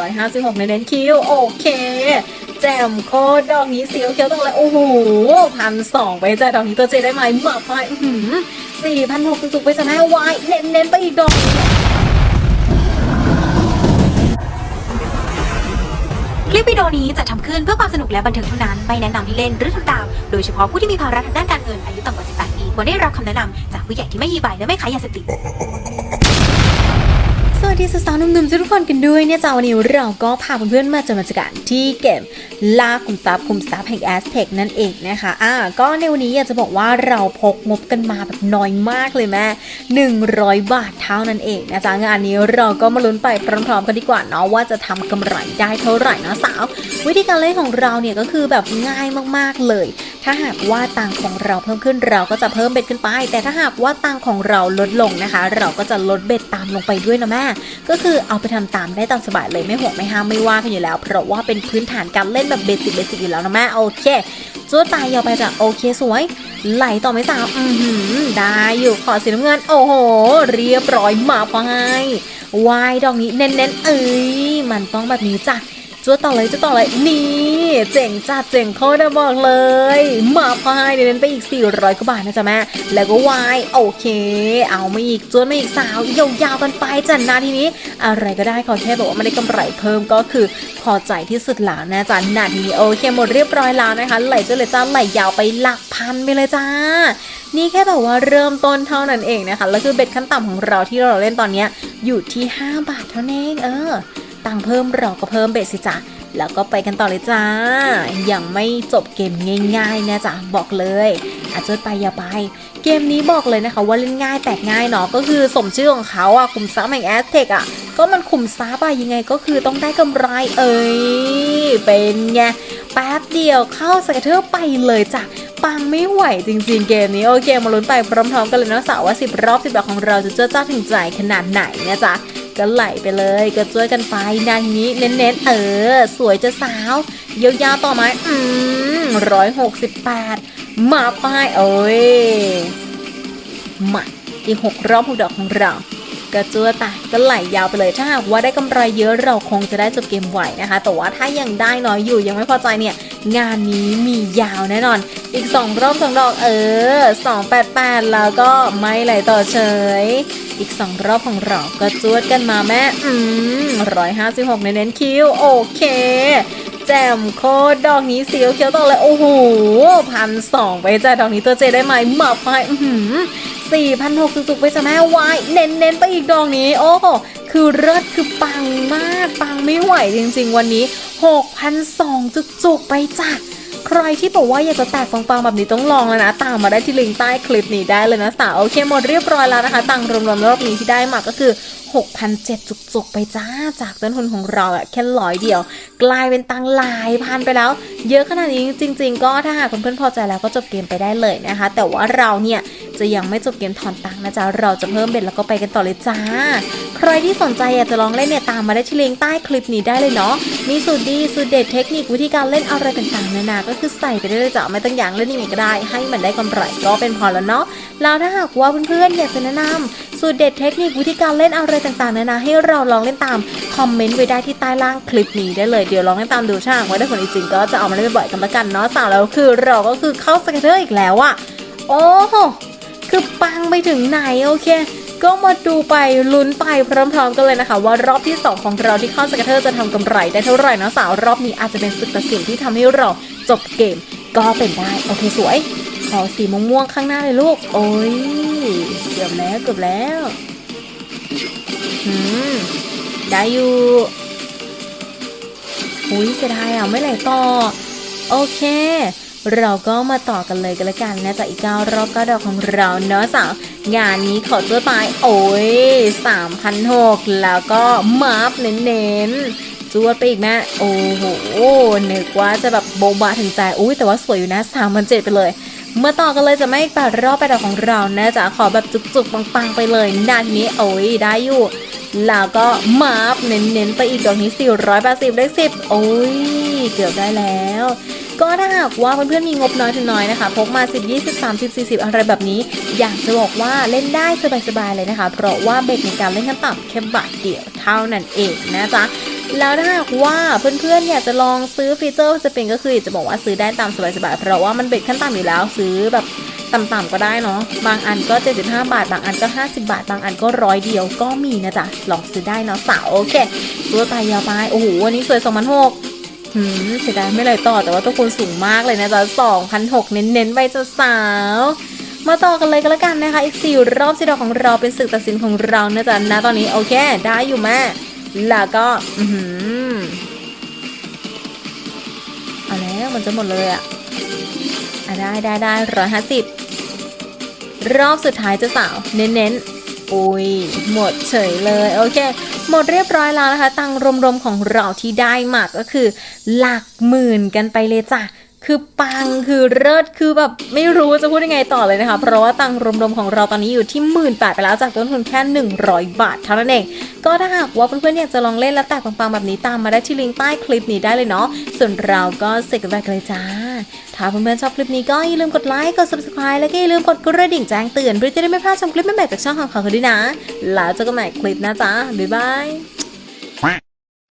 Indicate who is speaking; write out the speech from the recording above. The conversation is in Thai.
Speaker 1: ร้อยห้าสิบหกในเน้นคิวโอเค แจมโคตรดอกนี้เสียวเขียวต้องเลยโอ้โหพันสองไปจ้ะดอกนี้ตัวเจได้ไหมหมาไปสี่พันหกจุกไปจะแม่วายเน้นเน้นไปอีกดอก
Speaker 2: คลิปวิดีโอนี้จะทำขึ้นเพื่อความสนุกและบันเทิงเท่านั้น ไม่แนะนำให้เล่นหรือทำตาม โดยเฉพาะผู้ที่มีภาระทางด้านการเงินอายุต่ำกว่า 18 ปีควรได้รับคำแนะนำจากผู้ใหญ่ที่ไม่ยีใบและไม่ขายยาเสพติด
Speaker 1: วัสดีสาวๆหนุ่มๆทุกคนกันด้วยเนี่ยจ้าวันนี้เราก็พาเพื่อนๆมาจอมาเจอกันที่เกมล่าคุมทรัพย์คุมทรัพย์แห่งแอสเทคนั่นเองนะคะอ่าก็ในวันนี้อยากจะบอกว่าเราพกงบกันมาแบบน้อยมากเลยแม่100 บาทเท่านั้นเองนะจ๊ะงานนี้เราก็มาลุ้นไปพร้อมๆกันดีกว่าเนาะว่าจะทำกำไรได้เท่าไหร่นะสาว วิธีการเล่นของเราเนี่ยก็คือแบบง่ายมากๆเลย ถ้าหากว่าตังของเราเพิ่มขึ้นเราก็จะเพิ่มเบ็ดขึ้นไป แต่ถ้าหากว่าตังของเราลดลงนะคะ เราก็จะลดเบ็ดตามลงไปด้วยนะแม่ก็คือเอาไปทำตามได้ตามสบายเลยไม่ห่วงไม่ห้ามไม่ว่ากันอยู่แล้ว เพราะว่าเป็นพื้นฐานการเล่นแบบเบสิกเบสิกอยู่แล้วนะแม่โอเคจูดตายยาวไปจ้ะโอเคสวย ไหลต่อไหม่สาวอือหือได้อยู่ขอสีน้ำเงิน โอ้โห เรียบร้อยมาพอให้วายดอกนี้เน้นๆเอ้ยมันต้องแบบนี้จ้ะ จ้วต่อเลยจ้วต่อเลยนี่ เจ๋งจัดเจ๋งโคตรบอกเลยมาพายเดี๋ยวนั้นไปอีก 400กว่าบาทนะจ๊ะแม่แล้วก็วายโอเค เอามาอีกจ้วนมาอีกสาวยาวๆกันไปจ้ะนาทีนี้ อะไรก็ได้ขอแค่บอกว่าไม่ได้กำไรเพิ่มก็คือพอใจที่สุดแล้วนะจ๊ะนาทีนี้โอเคหมดเรียบร้อยแล้วนะคะ ไหลจ้วเลยจ้าไหลยาวไปหลักพันไปเลยจ้านี่แค่แบบว่าเริ่มต้นเท่านั้นเองนะคะ แล้วคือเบ็ดขั้นต่ำของเราที่เราเล่นตอนนี้อยู่ที่ 5 บาทเท่านั้นเองเออ ตังค์เพิ่มเราก็เพิ่มเบ็ดสิจ้ะแล้วก็ไปกันต่อเลยจ้า ยังไม่จบเกมง่ายๆนะจ๊ะบอกเลย อาจจะไปอย่าไป เกมนี้บอกเลยนะคะว่าเล่นง่ายแตกง่ายเนาะก็คือสมชื่อของเขาอะคุมทรัพย์แห่งแอสเทคอะก็มันคุมทรัพย์อะยังไงก็คือต้องได้กำไรเอ้ยเป็นไงแป๊บเดียวเข้าสกเทอร์ไปเลยจ้ะปังไม่ไหวจริงๆเกมนี้โอเคมาลุ้นไปพร้อมๆ กันเลยนะสาวว่า 10 รอบ 10ดอกของเราจะเจ้าจ้าถึงใจขนาดไหนนะจ๊ะ ก็ไหลไปเลย ก็ช่วยกันไปนาทีนี้เน้นๆ เออ สวยจะสาว ยาวๆต่อไหมอืมร้อยหกสิบแปดมาป้ายเอ้ยมาอีกหกรอบหกดอกของเรากระจัวตาก็ไหลยาวไปเลยถ้าหากว่าได้กำไรเยอะเราคงจะได้จบเกมไหวนะคะ แต่ว่าถ้ายังได้น้อยอยู่ยังไม่พอใจเนี่ย งานนี้มียาวแน่นอน อีก2รอบสองดอกเออ288แปดแปดแล้วก็ไม่ไหลต่อเฉย อีก2รอบของเราก็จวดกันมาแม่อืม156ในเน้นคิวโอเคแจมโคตรดอกนี้เสียวเขียวต่อเลยโอ้โหพันสองไปจ้ะดอกนี้ตัวเจได้ไหมหมาไปอือหือสี่พันหกจุกๆไปจ้ะแม่วายเน้นๆไปอีกดอกนี้ โอ้คือเลิศคือปังมาก ปังไม่ไหวจริงๆวันนี้6,200จุกๆไปจ้ะ ใครที่บอกว่าอยากจะแตกปังๆแบบนี้ต้องลองแล้วนะ ตามมาได้ที่ลิงก์ใต้คลิปนี้ได้เลยนะสาวโอเคหมดเรียบร้อยแล้วนะคะตังรวมๆรอบนี้ที่ได้มาก็คือ6,700จุกๆ ไปจ้า จากต้นทุนของเราอะแค่ร้อยเดียว กลายเป็นตังหลายพันไปแล้ว เยอะขนาดนี้จริง ๆ ก็ถ้าหากเพื่อนๆพอใจแล้วก็จบเกมไปได้เลยนะคะ แต่ว่าเราเนี่ยจะยังไม่จบเกมถอนตังนะจ๊ะ เราจะเพิ่มเบ็ดแล้วก็ไปกันต่อเลยจ้า ใครที่สนใจอยากจะลองเล่นเนี่ยตามมาได้ที่ลิงก์ใต้คลิปนี้ได้เลยเนาะ มีสูตรดีสูตรเด็ดเทคนิควิธีการเล่นอะไรต่างๆนานา ก็คือใส่ไปได้เลยจ้ะไม่ต้องอย่างเล่นยังไงก็ได้ ให้มันได้กำไรก็เป็นพอแล้วเนาะ แล้วถ้าหากว่าเพื่อนๆอยากจะแนะนำสูตรเด็ดเทคนิควิธีการเล่นอะไรต่างๆนานาให้เราลองเล่นตามคอมเมนต์ไว้ได้ที่ใต้ล่างคลิปนี้ได้เลยเดี๋ยวลองเล่นตามดูช่างว่าได้ผลจริงๆก็จะเอามาเล่นบ่อยๆกันละกันเนาะสาวแล้วคือเราก็คือเข้าสเกตเตอร์อีกแล้วอะโอ้โหคือปังไปถึงไหนโอเค ก็มาดูไปลุ้นไปพร้อมๆกันเลยนะคะ ว่ารอบที่ 2 ของเราที่ข้าสเกตเตอร์จะทำกำไรได้เท่าไหร่นะสาวรอบนี้อาจจะเป็นศึกตัดสินที่ทำให้เราจบเกม ก็เป็นได้ โอเคสวย ขอสีม่วงๆข้างหน้าเลยลูก โอ้ยเกือบแล้วเกือบแล้วหืมได้อยู่อุ้ยเสียดายอะไม่ไหลต่อ โอเค เราก็มาต่อกันเลยกันละกันนะจากอีกเก้ารอบเก้าดอกของเราเนาะสาวงานนี้ขอตัวไปโอ้ยสามพันหกแล้วก็มาร์ฟเน้นจวดไปอีกแม่โอ้โหนึกว่าจะแบบโบบาถึงใจอุ้ยแต่ว่าสวยอยู่นะสามพันเจ็ดไปเลยมาต่อกันเลยจะไม่แปดรอบแปดดอกของเรานะจ๊ะขอแบบจุกๆปังๆไปเลยนาทีนี้โอ้ยได้อยู่ แล้วก็มาร์ฟเน้นๆไปอีกดอกนี้480เลข10โอ้ยเกือบได้แล้ว ก็ถ้าหากว่าเพื่อนๆมีงบน้อยถึงน้อยนะคะ พกมา 10 20 30 40 อะไรแบบนี้ อยากจะบอกว่าเล่นได้สบายๆเลยนะคะ เพราะว่าเบ็ดในการเล่นขั้นต่ำแค่บาทเดียวเท่านั้นเองนะจ๊ะแล้วถ้าหากว่าเพื่อนๆอยากจะลองซื้อฟีเจอร์จะเป็นก็คืออยากจะบอกว่าซื้อได้ตามสบายๆเพราะว่ามันเบ็ดขั้นต่ำอยู่แล้วซื้อแบบต่ำๆก็ได้เนาะบางอันก็ 75 บาท บางอันก็ 50 บาท บางอันก็ร้อยเดียวก็มีนะจ๊ะลองซื้อได้เนาะสาวโอเคตัวไปยาวไปโอ้โหวันนี้สวย2,600 หืมเสียดายไม่เลยต่อแต่ว่าตัวคูณสูงมากเลยนะจ๊ะ2,600เน้นๆไปจ้ะสาวมาต่อกันเลยก็แล้วกันนะคะ อีกสี่รอบสีดอกของเราเป็นศึกตัดสินของเรานะจ๊ะนะตอนนี้โอเค ได้อยู่แม่แล้วก็ อือหือเอาแล้วมันจะหมดเลยอะอะได้ได้ได้ร้อยห้าสิบรอบสุดท้ายจะสาว เน้นๆ อุ้ยหมดเฉยเลยโอเค หมดเรียบร้อยแล้วนะคะ ตังรวมๆของเราที่ได้มาก็คือ หลักหมื่นกันไปเลยจ้ะ คือปังคือเลิศคือแบบไม่รู้จะพูดยังไงต่อเลยนะคะ เพราะว่าตังรวมๆของเราตอนนี้อยู่ที่หมื่นแปดไปแล้วจากต้นทุนแค่ 100 บาทเท่านั้นเอง ก็ถ้าหากว่าเพื่อนๆอยากจะลองเล่นแล้วแตกปังๆแบบนี้ตามมาได้ที่ลิงก์ใต้คลิปนี้ได้เลยเนาะส่วนเราก็เสร็กันไปกันเลยจ้าถ้าเพื่อนๆชอบคลิปนี้ก็อย่าลืมกดไลค์กด subscribe แล้วก็อย่าลืมกดกระดิ่งแจ้งเตือนเพื่อจะได้ไม่พลาดชมคลิปใหม่ๆจากช่องของเขาด้วยนะแล้วเจอกันใหม่คลิปนะจ๊ะบ๊ายบาย